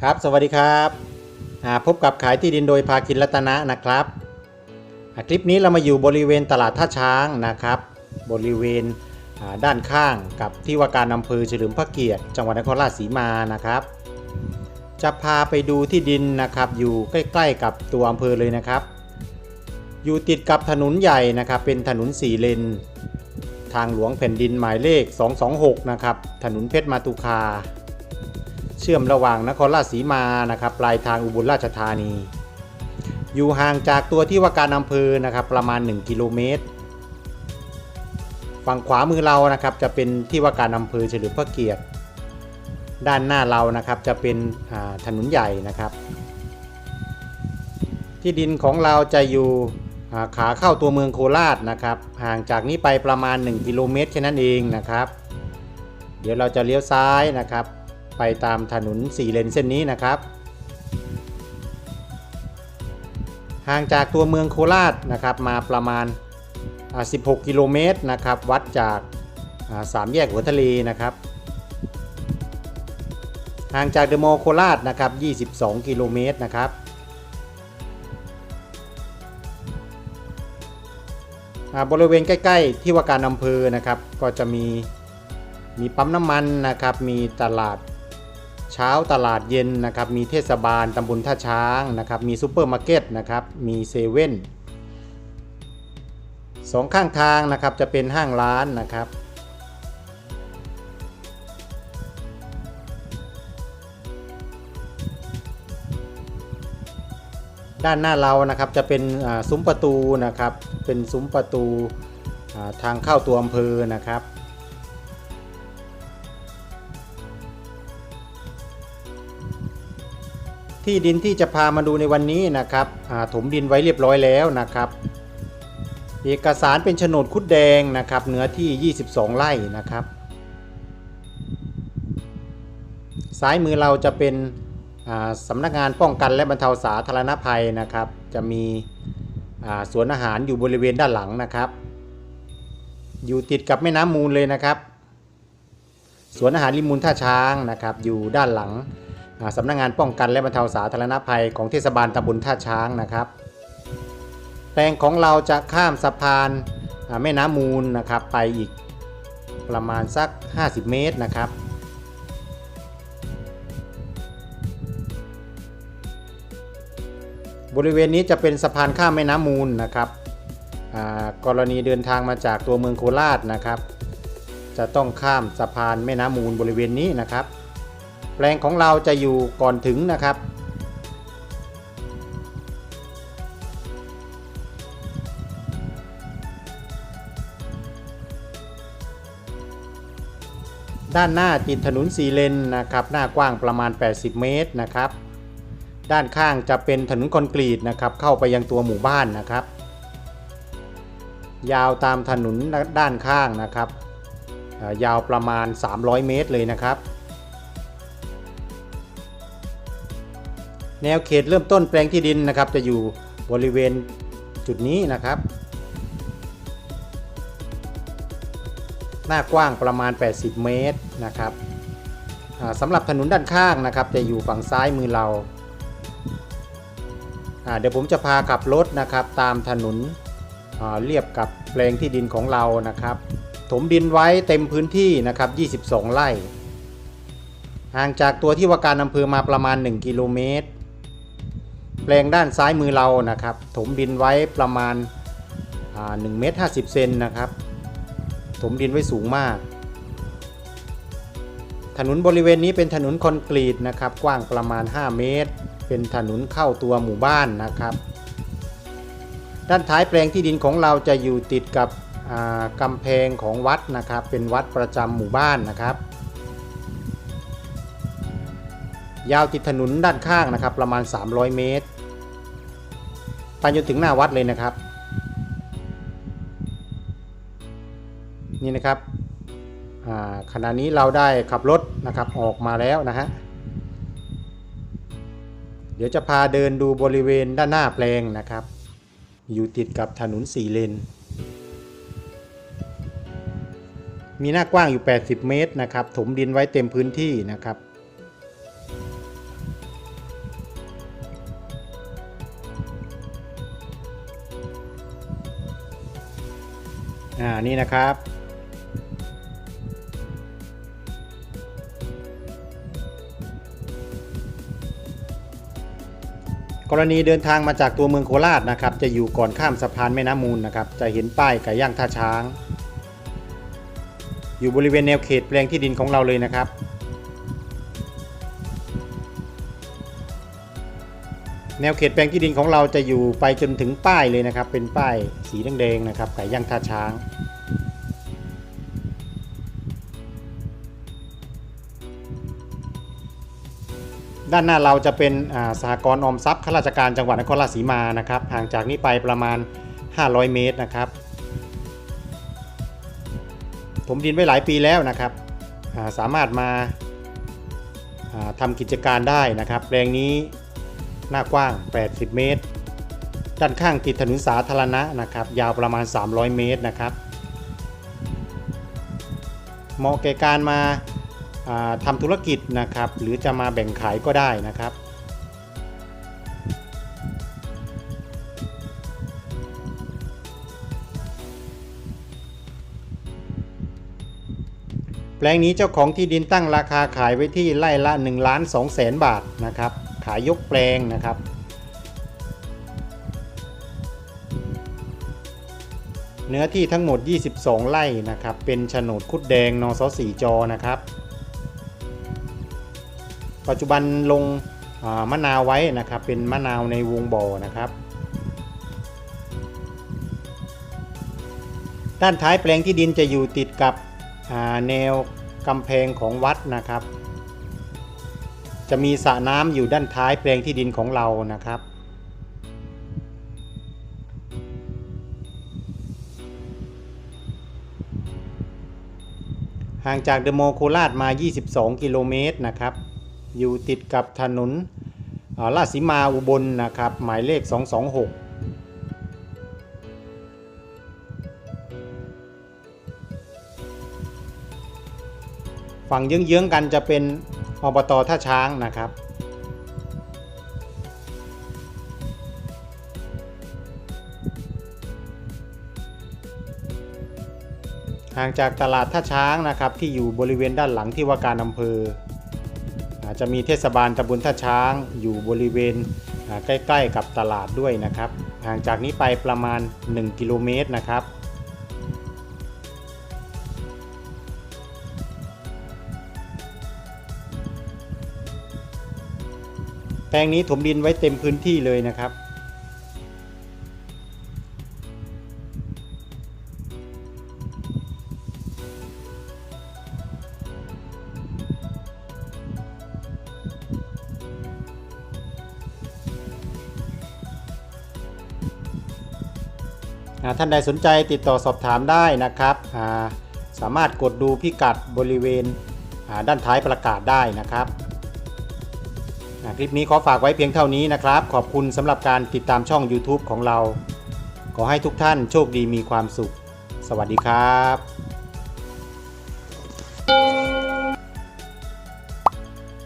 ครับ สวัสดีครับพบกับขายที่ดินโดยภาคินรัตนะนะครับ คลิปนี้เรามาอยู่บริเวณตลาดท่าช้างนะครับ บริเวณด้านข้างกับที่ว่าการอำเภอเฉลิมพระเกียรติ จังหวัดนครราชสีมานะครับ จะพาไปดูที่ดินนะครับอยู่ใกล้ ๆ กับตัวอำเภอเลยนะครับ อยู่ติดกับถนนใหญ่นะครับเป็นถนนสี่เลน ทางหลวงแผ่นดินหมายเลข 226 นะครับถนนเพชรมาตุคา เชื่อมระหว่างนครราชสีมานะครับปลายทางอุบลราชธานี อยู่ห่างจากตัวที่ว่าการอำเภอนะครับประมาณ 1 กิโลเมตร ฝั่งขวามือเรานะครับจะเป็นที่ว่าการอำเภอเฉลิมพระเกียรติ ด้านหน้าเรานะครับจะเป็นถนนใหญ่นะครับ ที่ดินของเราจะอยู่ขาเข้าตัวเมืองโคราชนะครับ ห่างจากนี้ไปประมาณ 1 กิโลเมตรแค่นั้นเองนะครับ เดี๋ยวเราจะเลี้ยวซ้ายนะครับ ไปตามถนนสี่เลนเส้นนี้นะครับ ห่างจากตัวเมืองโคราชนะครับมาประมาณ 16 กิโลเมตรนะครับ วัดจากาสามแยกหัวทะเลนะครับ ห่างจากเดอะมอลโคราชนะครับ 22 กิโลเมตรนะครับบริเวณใกล้ๆที่ว่าการอำเภอนะครับ ก็จะมีมีปั๊มน้ำมันนะครับ มีตลาด เช้าตลาดเย็นนะครับ มีเทศบาลตำบลท่าช้างนะครับ มีซูเปอร์มาร์เก็ตนะครับ มีเซเว่นสองข้างทางนะครับจะเป็นห้างร้านนะครับ ด้านหน้าเรานะครับจะเป็นซุ้มประตูนะครับ เป็นซุ้มประตูทางเข้าตัวอำเภอนะครับ ที่ดินที่จะพามาดูในวันนี้นะครับถมดินไว้เรียบร้อยแล้วนะครับ เอกสารเป็นโฉนดคุดแดงนะครับเนื้อที่ 22 ไร่นะครับ ซ้ายมือเราจะเป็นสำนักงานป้องกันและบรรเทาสาธารณภัยนะครับ จะมีสวนอาหารอยู่บริเวณด้านหลังนะครับ อยู่ติดกับแม่น้ำมูลเลยนะครับ สวนอาหารริมมูลท่าช้างนะครับ อยู่ด้านหลัง สำนักงานป้องกันและบรรเทาสาธารณภัยของเทศบาลตำบลท่าช้างนะครับแปลงของเราจะข้ามสะพานแม่น้ำมูลนะครับ ไปอีกประมาณสัก 50 เมตรนะครับบริเวณนี้จะเป็นสะพานข้ามแม่น้ำมูลนะครับกรณีเดินทางมาจากตัวเมืองโคราชนะครับ จะต้องข้ามสะพานแม่น้ำมูลบริเวณนี้นะครับ แปลงของเราจะอยู่ก่อนถึงนะครับ ด้านหน้าติดถนนสีเลนนะครับ หน้ากว้างประมาณ 80 เมตรนะครับ ด้านข้างจะเป็นถนนคอนกรีตนะครับ เข้าไปยังตัวหมู่บ้านนะครับ ยาวตามถนนด้านข้างนะครับ ยาวประมาณ 300 เมตรเลยนะครับ แนวเขตเริ่มต้นแปลงที่ดินนะครับ จะอยู่บริเวณจุดนี้นะครับ หน้ากว้างประมาณ 80 เมตรนะครับสำหรับถนนด้านข้างนะครับ จะอยู่ฝั่งซ้ายมือเรา เดี๋ยวผมจะพาขับรถนะครับ ตามถนนเรียบกับแปลงที่ดินของเรานะครับ ถมดินไว้เต็มพื้นที่นะครับ 22 ไร่ ห่างจากตัวที่ว่าการอำเภอมาประมาณ 1 กิโลเมตร แปลงด้านซ้ายมือเรานะครับ ถมดินไว้ประมาณอ่า1เมตร50เซนนะครับ ถมดินไว้สูงมาก ถนนบริเวณนี้เป็นถนนคอนกรีตนะครับ กว้างประมาณ 5 เมตร เป็นถนนเข้าตัวหมู่บ้านนะครับ ด้านท้ายแปลงที่ดินของเราจะอยู่ติดกับกำแพงของวัดนะครับ เป็นวัดประจำหมู่บ้านนะครับ ยาวติดถนนด้านข้างนะครับ ประมาณ 300 เมตรไปจนถึงหน้าวัดเลยนะครับ นี่นะครับอ่าขณะนี้เราได้ขับรถนะครับออกมาแล้วนะฮะเดี๋ยวจะพาเดินดูบริเวณด้านหน้าแปลงนะครับ อยู่ติดกับถนนสี่เลน มีหน้ากว้างอยู่ 80 เมตรนะครับ ถมดินไว้เต็มพื้นที่นะครับ อ่านี่นะครับ กรณีเดินทางมาจากตัวเมืองโคราชนะครับ จะอยู่ก่อนข้ามสะพานแม่น้ำมูลนะครับ จะเห็นป้ายไก่ย่างท่าช้าง อยู่บริเวณแนวเขตแปลงที่ดินของเราเลยนะครับ แนวเขตแปลงที่ดินของเราจะอยู่ไปจนถึงป้ายเลยนะครับ เป็นป้ายสีแดงๆนะครับไก่ย่างท่าช้างด้านหน้าเราจะเป็นสหกรณ์อมทรัพย์ข้าราชการจังหวัดนครราชสีมานะครับห่างจากนี้ไปประมาณ 500 เมตรนะครับผมดินไว้หลายปีแล้วนะครับาสามารถมาาทำกิจการได้นะครับแปลงนี้ หน้ากว้าง 80 เมตร ด้านข้างติดถนนสาธารณะนะครับ ยาวประมาณ 300 เมตรนะครับ เหมาะแก่การมาาทำธุรกิจนะครับ หรือจะมาแบ่งขายก็ได้นะครับแปลงนี้เจ้าของที่ดินตั้งราคาขายไว้ที่ไร่ละ1ล้าน2แสนบาทนะครับ ขายยกแปลงนะครับ เนื้อที่ทั้งหมด 22 ไร่นะครับ เป็นโฉนดคุดแดงนสสี่จอนะครับ ปัจจุบันลงมะนาวไว้นะครับ เป็นมะนาวในวงบ่อนะครับด้านท้ายแปลงที่ดินจะอยู่ติดกับแนวกำแพงของวัดนะครับ จะมีสระน้ำอยู่ด้านท้ายแปลงที่ดินของเรานะครับ ห่างจากเดอะมอลล์โคราชมา 22 กิโลเมตรนะครับ อยู่ติดกับถนนอ่าลาดสีมาอุบลนะครับ หมายเลข 226ฝั่งเยื้องๆกันจะเป็น อบตท่าช้างนะครับ ห่างจากตลาดท่าช้างนะครับที่อยู่บริเวณด้านหลังที่ว่าการอำเภออาจจะมีเทศบาลตำบลท่าช้างอยู่บริเวณใกล้ ๆ กับตลาดด้วยนะครับ ห่างจากนี้ไปประมาณ 1 กิโลเมตรนะครับ ลงนี้ถมดินไว้เต็มพื้นที่เลยนะครับ ท่านใดสนใจติดต่อสอบถามได้นะครับาสามารถกดดูพิกัดบริเวณด้านท้ายประกาศได้นะครับ คลิปนี้ขอฝากไว้เพียงเท่านี้นะครับ ขอบคุณสำหรับการติดตามช่อง YouTube ของเรา ขอให้ทุกท่านโชคดีมีความสุข สวัสดีครับ